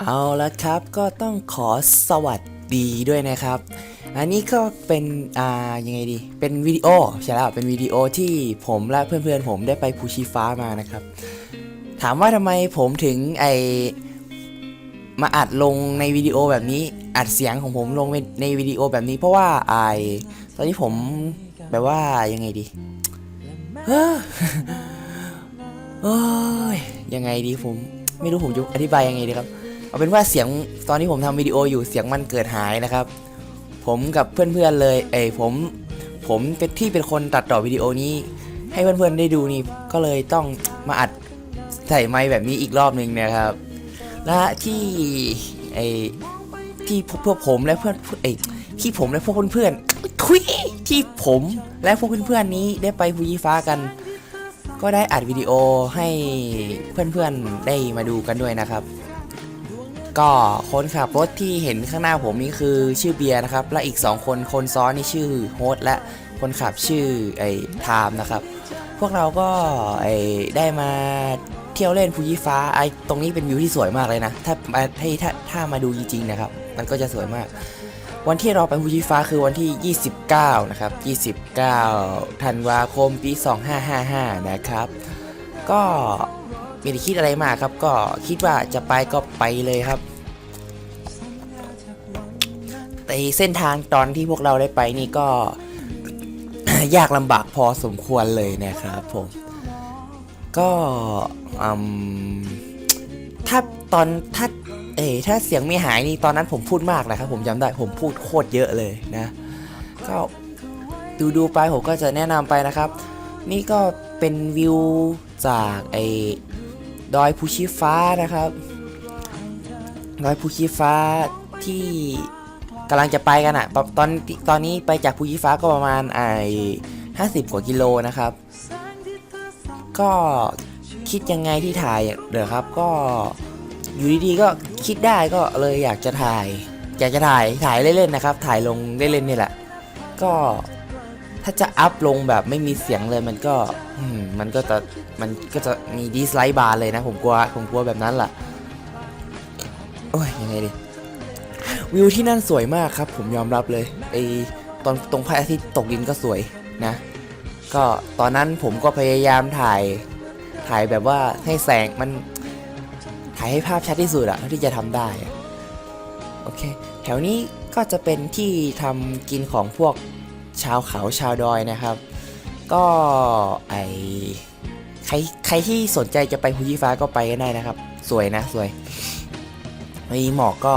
เอาละครับก็ต้องขอสวัสดีด้วยนะครับ อันนี้ก็เป็นอ่ายังไงดี เป็นวิดีโอใช่แล้วเป็นวิดีโอที่ผมและเพื่อนๆผมได้ไปภูชีฟ้ามานะครับ ถามว่าทำไมผมถึงไอมาอัดลงในวิดีโอแบบนี้อัดเสียงของผมลงในวิดีโอแบบนี้ เพราะว่าไอตอนนี้ผมแบบว่ายังไงดีเฮ้อยยังไงดีผมไม่รู้ผมจะอธิบายยังไงดีครับ เอาเป็นว่าเสียงตอนที่ผมทำวิดีโออยู่เสียงมันเกิดหายนะครับ ผมกับเพื่อนๆเลยเอ้ผมผมเป็นที่เป็นคนตัดต่อวิดีโอนี้ ให้เพื่อนๆได้ดูนี่ก็เลยต้องมาอัดใส่ไมค์แบบนี้อีกรอบหนึ่งนะครับ และที่ไอ้ที่พวกผมและเพื่อนไอ้ที่ผมและพวกเพื่อนๆทุยที่ผมและพวกเพื่อนๆนี้ได้ไปภูยีฟ้ากัน ก็ได้อัดวิดีโอให้เพื่อนๆได้มาดูกันด้วยนะครับ ก็คนขับรถที่เห็นข้างหน้าผมนี่คือชื่อเบียร์นะครับ และอีก 2 คนคนซ้อนนี่ชื่อโฮสและคนขับชื่อไอ้ไทม์นะครับ พวกเราก็ไอ้ได้มาเที่ยวเล่นภูยีฟ้าไอ้ตรงนี้เป็นวิวที่สวยมากเลยนะ ถ้ามาถ้าถ้าถ้ามาดูจริงๆนะครับ มันก็จะสวยมาก วันที่เราไปภูชีฟ้าคือวันที่ 29 นะครับ 29ธันวาคมปี 2555 นะครับ ก็ ไม่ได้คิดอะไรมากครับ ก็คิดว่าจะไปก็ไปเลยครับ แต่เส้นทางตอนที่พวกเราได้ไปนี่ก็ ยากลำบากพอสมควรเลยนะครับผม ก็ถ้าตอนถ้าเอ้ถ้าเสียงไม่หายนี่ตอนนั้นผมพูดมากนะครับผมจำได้ผมพูดโคตรเยอะเลยนะ ก็ดูดูไปผมก็จะแนะนำไปนะครับ นี่ก็เป็นวิวจากไอ ดอยภูชีฟ้านะครับ ดอยภูชีฟ้าที่กำลังจะไปกันอะตอนตอนนี้ไปจากภูชีฟ้าก็ประมาณไอ้ห้าสิบกว่ากิโลนะครับ ก็คิดยังไงที่ถ่ายเดี๋ยวครับ ก็อยู่ดีๆก็คิดได้ก็เลยอยากจะถ่าย อยากจะถ่ายถ่ายเล่นๆนะครับ ถ่ายลงเล่นๆนี่แหละ ก็ ถ้าจะอัพลงแบบไม่มีเสียงเลยมันก็มันก็จะมันก็จะมีดีสไลด์บาร์เลยนะผมกลัวผมกลัวแบบนั้นล่ะ โอ้ยยังไงดีวิวที่นั่นสวยมากครับ ผมยอมรับเลยไอตอนตรงพระอาทิตย์ตกดินก็สวยนะ ก็ตอนนั้นผมก็พยายามถ่ายถ่ายแบบว่าให้แสงมันถ่ายให้ภาพชัดที่สุดอะเท่าที่จะทำได้โอเค แถวนี้ก็จะเป็นที่ทำกินของพวก ชาวเขาชาวดอยนะครับ ก็ไอใครใครที่สนใจจะไปภูชีฟ้าก็ไปกันได้นะครับ สวยนะสวยมีหมอกก็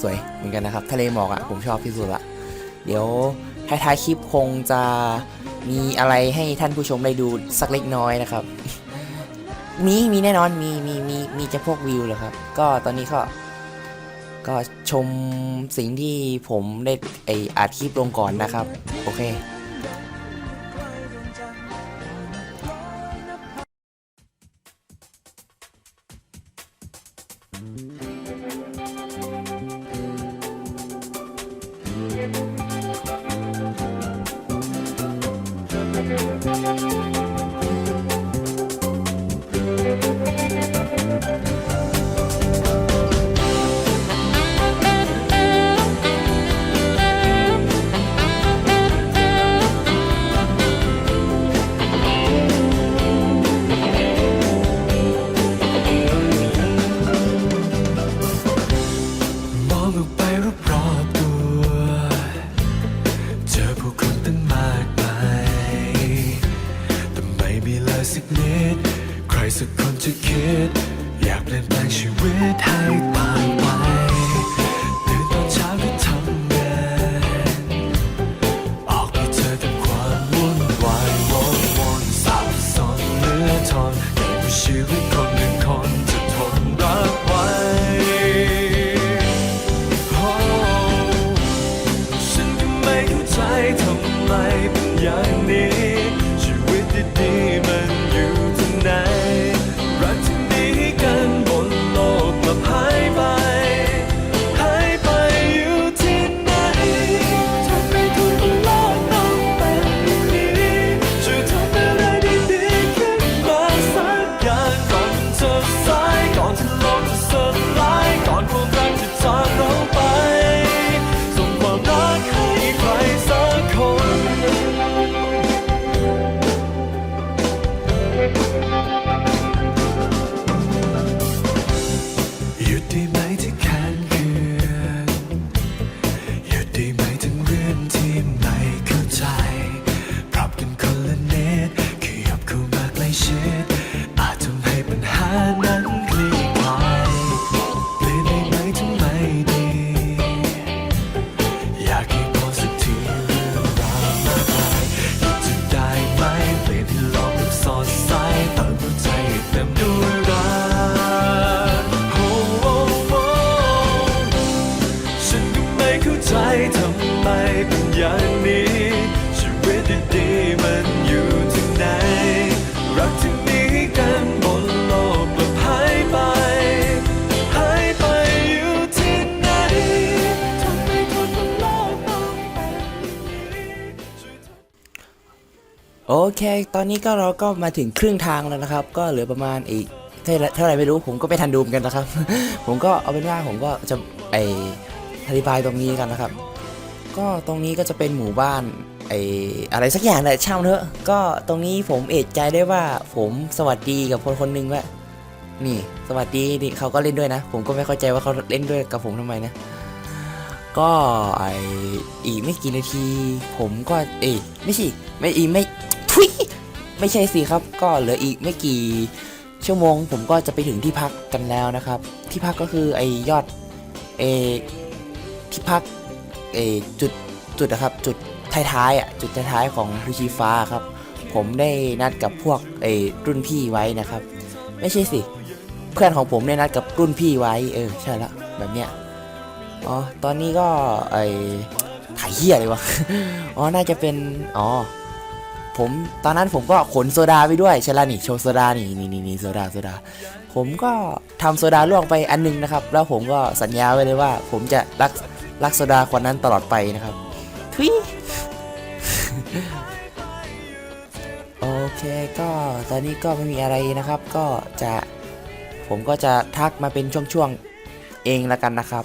สวยเหมือนกันนะครับ ทะเลหมอกอะผมชอบที่สุดละเดี๋ยวท้ายๆคลิปคงจะมีอะไรให้ท่านผู้ชมได้ดูสักเล็กน้อยนะครับ มีมีแน่นอนมีมีมีมีจะพวกวิวเหรอครับ ก็ตอนนี้ก็ ก็ชมสิ่งที่ผมได้ไออัดคลิปลงก่อนนะครับ โอเคม เค ตอนนี้ก็เราก็มาถึงครึ่งทางแล้วนะครับ ก็เหลือประมาณอีกเท่าไหร่ไม่รู้ ผมก็ไม่ทันดูเหมือนกันนะครับ ผมก็เอาเป็นว่าผมก็จะไออธิบายตรงนี้กันนะครับ ก็ตรงนี้ก็จะเป็นหมู่บ้านไออะไรสักอย่างแหละช่างมันเถอะ ก็ตรงนี้ผมเอะใจได้ว่าผมสวัสดีกับคนคนหนึงว่านี่สวัสดีนี่เขาก็เล่นด้วยนะ ผมก็ไม่เข้าใจว่าเขาเล่นด้วยกับผมทำไมนะ ก็ไออีกไม่กี่นาที ผมก็เอยไม่ใช่ไม่อีไม่ ไม่ใช่สิครับ ก็เหลืออีกไม่กี่ชั่วโมง ผมก็จะไปถึงที่พักกันแล้วนะครับ ที่พักก็คือไอยอดเอที่พักเอจุดจุดนะครับจุดท้ายๆอะจุดท้ายๆของภูชีฟ้าครับ ผมได้นัดกับพวกไอรุ่นพี่ไว้นะครับ ไม่ใช่สิ เพื่อนของผมได้นัดกับรุ่นพี่ไว้ เออใช่ละแบบเนี้ยอ๋อตอนนี้ก็ไอถ่ายเฮียเลยวะ อ๋อ น่าจะเป็น อ๋อ ผมตอนนั้นผมก็ขนโซดาไปด้วยใช่ละนี่โชว์โซดานี่นี่นี่โซดาโซดา ผมก็ทำโซดาล่วงไปอันหนึงนะครับ แล้วผมก็สัญญาไว้เลยว่า ผมจะรักรักโซดาคนนั้นตลอดไปนะครับทุยโอเคก็ตอนนี้ก็ไม่มีอะไรนะครับ ก็จะผมก็จะทักมาเป็นช่วงๆเองละกันนะครับ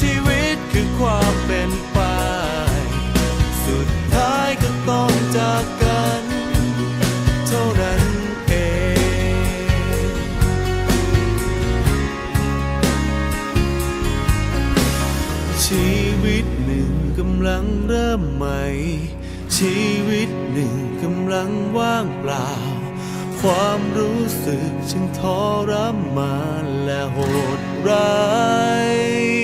ชีวิตคือความเป็นไป สุดท้ายก็ต้องจากกัน เท่านั้นเอง ชีวิตหนึ่งกำลังเริ่มใหม่ ชีวิตหนึ่งกำลังว่างเปล่า ความรู้สึกช่างทรมานและโหดร้าย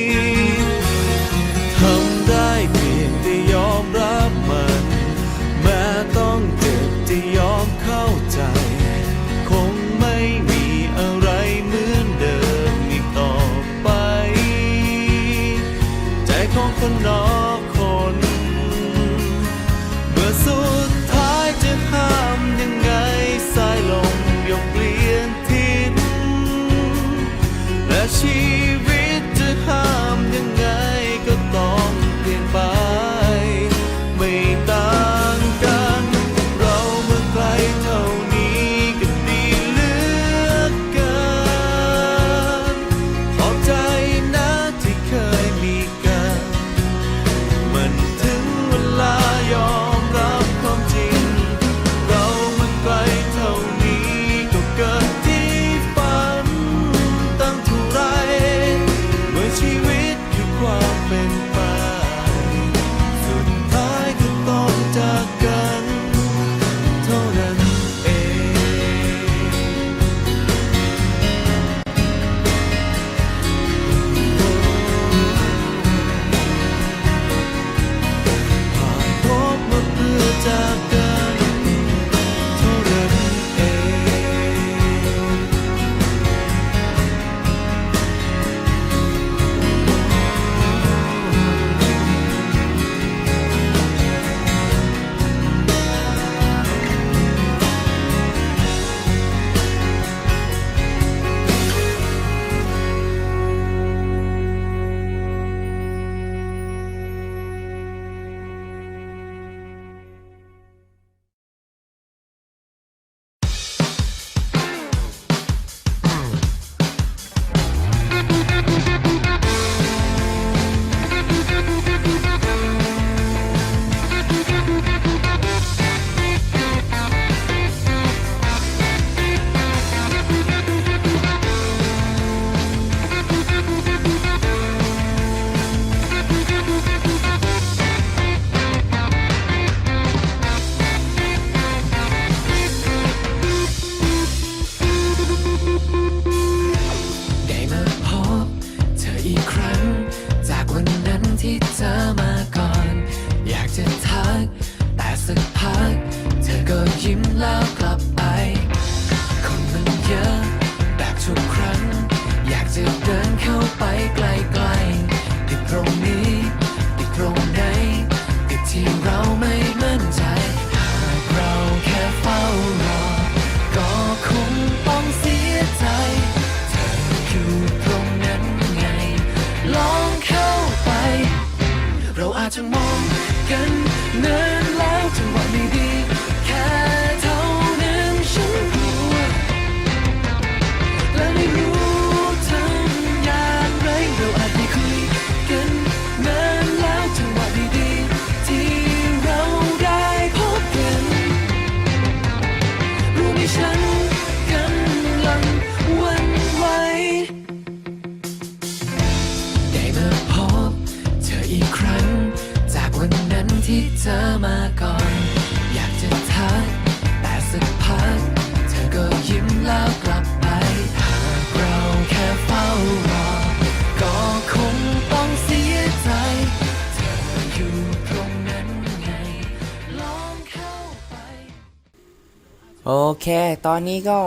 โอเค ตอนนี้ก็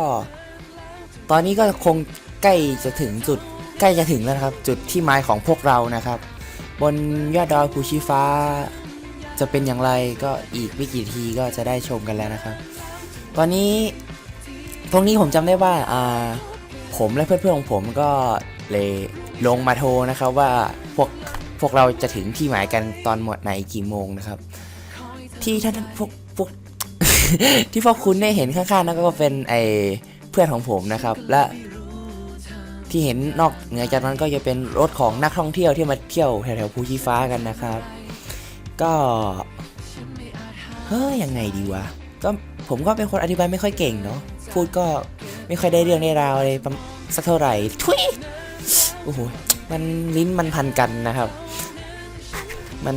ตอนนี้ก็คงใกล้จะถึงจุดใกล้จะถึงแล้วนะครับ จุดที่หมายของพวกเรานะครับ บนยอดดอยภูชีฟ้า จะเป็นอย่างไรก็อีกไม่กี่ทีก็จะได้ชมกันแล้วนะครับ ตอนนี้ตรงนี้ผมจำได้ว่าอ่าผมและเพื่อนๆของผมก็เลยลงมาโทรนะครับว่าพวกพวกเราจะถึงที่หมายกันตอนหมดไหนกี่โมงนะครับ ที่ท่านพวก ที่พวกคุณได้เห็นข้างๆนั่นก็เป็นไอเพื่อนของผมนะครับ และที่เห็นนอกเหนือจากนั้นก็จะเป็นรถของนักท่องเที่ยวที่มาเที่ยวแถวๆภูชีฟ้ากันนะครับ ก็เฮ้ยยังไงดีวะก็ผมก็เป็นคนอธิบายไม่ค่อยเก่งเนาะพูดก็ไม่ค่อยได้เรื่องได้ราวอะไรสักเท่าไหร่ทุยโอ้โหมันลิ้นมันพันกันนะครับ มัน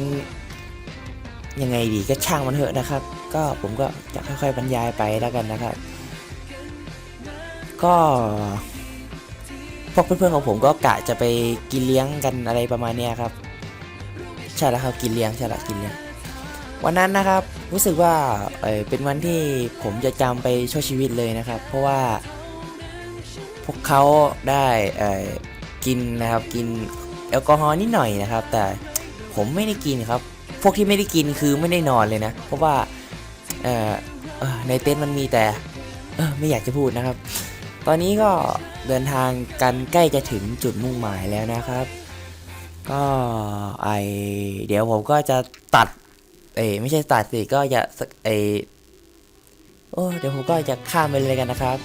ยังไงดีก็ช่างมันเถอะนะครับ ก็ผมก็จะค่อยๆบรรยายไปแล้วกันนะครับ ก็พวกเพื่อนๆของผมก็กะจะไปกินเลี้ยงกันอะไรประมาณนี้ครับใช่แล้วครับกินเลี้ยงใช่ละกินเลี้ยงวันนั้นนะครับรู้สึกว่าเออเป็นวันที่ผมจะจำไปชั่วชีวิตเลยนะครับ เพราะว่า พวกเขาได้เออกินนะครับกินแอลกอฮอล์นิดหน่อยนะครับ แต่ผมไม่ได้กินครับ พวกที่ไม่ได้กินคือไม่ได้นอนเลยนะ เพราะว่า ในเต็นท์มันมีแต่ไม่อยากจะพูดนะครับ ตอนนี้ก็เดินทางกันใกล้จะถึงจุดมุ่งหมายแล้วนะครับ ก็ไอเดี๋ยวผมก็จะตัดเอยไม่ใช่ตัดสิก็จะเอโอ้เดี๋ยวผมก็จะข้ามไปเลยกันนะครับ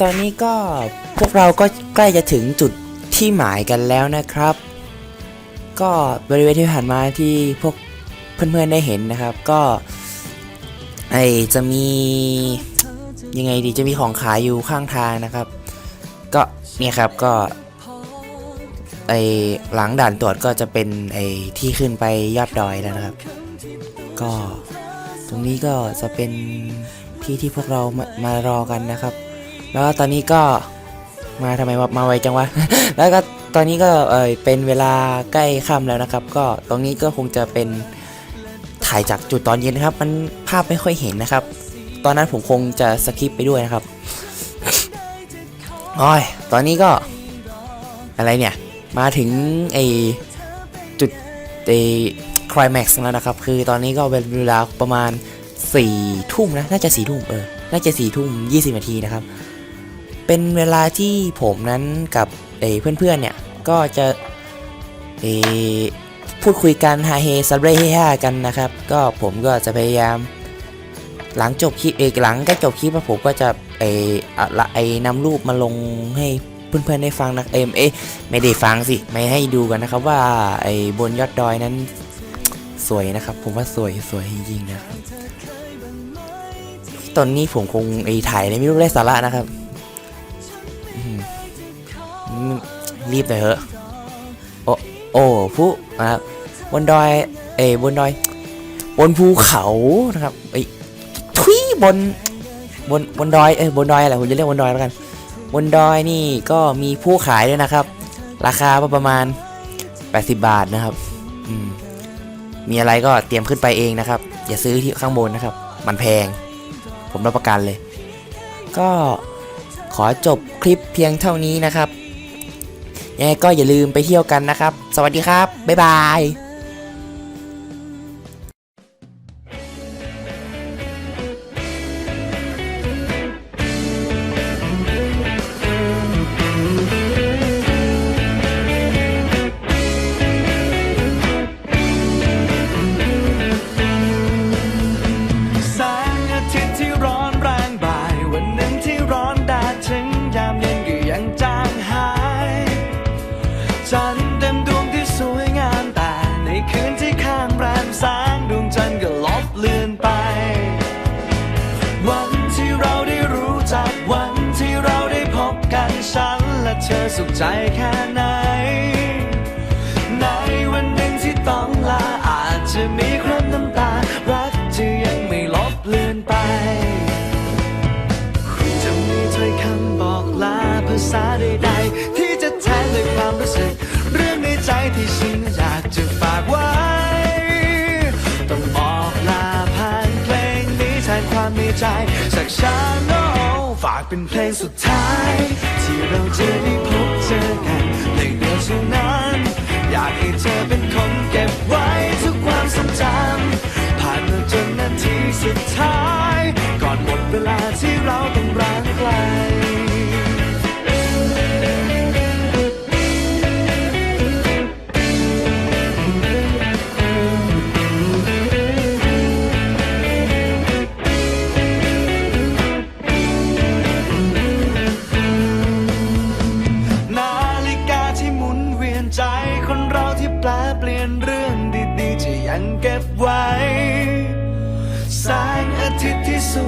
ตอนนี้ก็พวกเราก็ใกล้จะถึงจุดที่หมายกันแล้วนะครับ ก็บริเวณที่ผ่านมาที่พวกเพื่อนๆได้เห็นนะครับ ก็ไอจะมียังไงดีจะมีของขายอยู่ข้างทางนะครับ ก็เนี่ยครับก็ไอหลังด่านตรวจก็จะเป็นไอที่ขึ้นไปยอดดอยแล้วนะครับ ก็ตรงนี้ก็จะเป็นที่ที่พวกเรามามารอกันนะครับ แล้วตอนนี้ก็มาทำไมมาไวจังวะ แล้วก็ตอนนี้ก็เออเป็นเวลาใกล้ค่ำแล้วนะครับ ก็ตรงนี้ก็คงจะเป็นถ่ายจากจุดตอนเย็นนะครับ มันภาพไม่ค่อยเห็นนะครับ ตอนนั้นผมคงจะสคิปไปด้วยนะครับโอ้ยตอนนี้ก็อะไรเนี่ย มาถึงไอจุดไอคลายแม็กซ์แล้วนะครับ คือตอนนี้ก็เป็นเวลาประมาณสี่ทุ่มนะ น่าจะสี่ทุ่มเออ น่าจะสี่ทุ่มยี่สิบนาทีนะครับ เป็นเวลาที่ผมนั้นกับไอเพื่อนๆเนี่ยก็จะไอพูดคุยกันฮาเฮซับเร่เฮฮากันนะครับ ก็ผมก็จะพยายาม หลังจบคลิปเอกหลังใกล้จบคลิปผมก็จะไอละไอนำรูปมาลงให้เพื่อนๆได้ฟังนะเอ็มเอไม่ได้ฟังสิไม่ให้ดูกันนะครับว่าไอบนยอดดอยนั้นสวยนะครับ ผมว่าสวยสวยจริงๆนะครับตอนนี้ผมคงไอถ่ายอะไรไม่รู้ได้สาระนะครับ รีบหน่อยเถอะ โอ้โอ้ผู้นะครับบนดอย เอยบนดอย บนภูเขานะครับไอยทุยบน บน บนดอย เอ้บนดอยอะไร ผมจะเรียกบนดอยแล้วกัน บนดอยนี่ก็มีผู้ขายด้วยนะครับ ราคาประมาณ 80 บาทนะครับ อืม มีอะไรก็เตรียมขึ้นไปเองนะครับ อย่าซื้อที่ข้างบนนะครับ มันแพง ผมรับประกันเลย ก็ขอจบคลิปเพียงเท่านี้นะครับ ยังไงก็อย่าลืมไปเที่ยวกันนะครับ สวัสดีครับ บ๊ายบาย ธอสุขใจแค่ไหน ในวันหนึ่งที่ต้องลาอาจจะมีคราบน้ำตา รักจะยังไม่ลบเลือนไป จะมีถ้อยคำบอกลาภาษาใดๆ ที่จะแทนด้วยความรู้สึก เรื่องในใจที่ฉันอยากจะฝากไว้ ต้องบอกลาผ่านเพลงนี้แทนความในใจจากฉันโอ้ ฝากเป็นเพลงสุดท้าย ที่เราจะได้พบเจอกันเพลงเดียวเท่านั้น อยากให้เธอเป็นคนเก็บไว้ทุกความทรงจำผ่านมาจนนาทีสุดท้าย ก่อนหมดเวลาที่เราต้องร้างไกล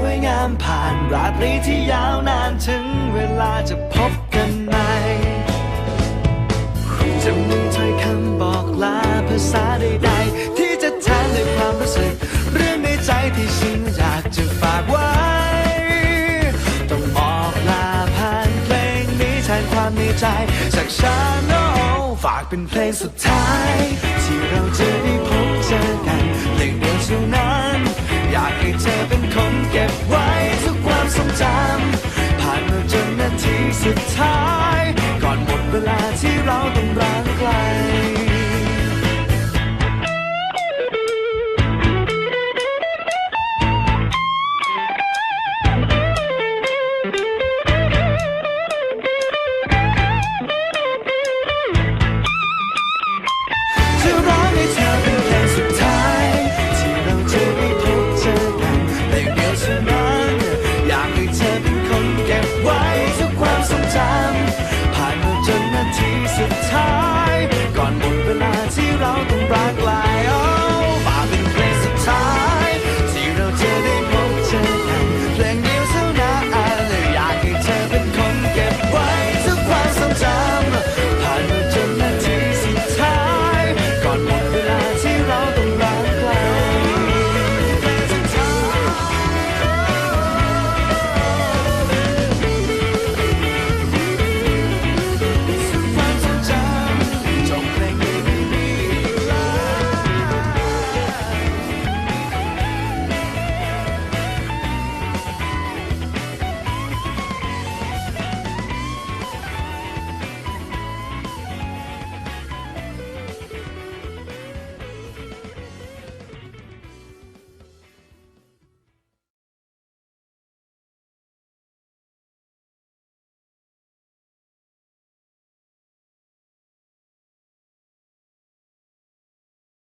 วยงามผ่านราตรีที่ยาวนานถึงเวลาจะพบกันใหม่จะมีถ้อยคำบอกลาภาษาใดๆ ที่จะแทนด้วยความรู้สึก เรื่องในใจที่ฉันอยากจะฝากไว้ ต้องบอกลาผ่านเพลงนี้แทนความในใจจากฉันโอ้ฝากเป็นเพลงสุดท้าย ที่เราจะได้พบเจอกันเพลงเดียวเท่านั้น อยากให้เธอเป็นคนเก็บไว้ทุกความทรงจำผ่านมาจนนาทีสุดท้าย ก่อนหมดเวลาที่เราต้องร้างไกล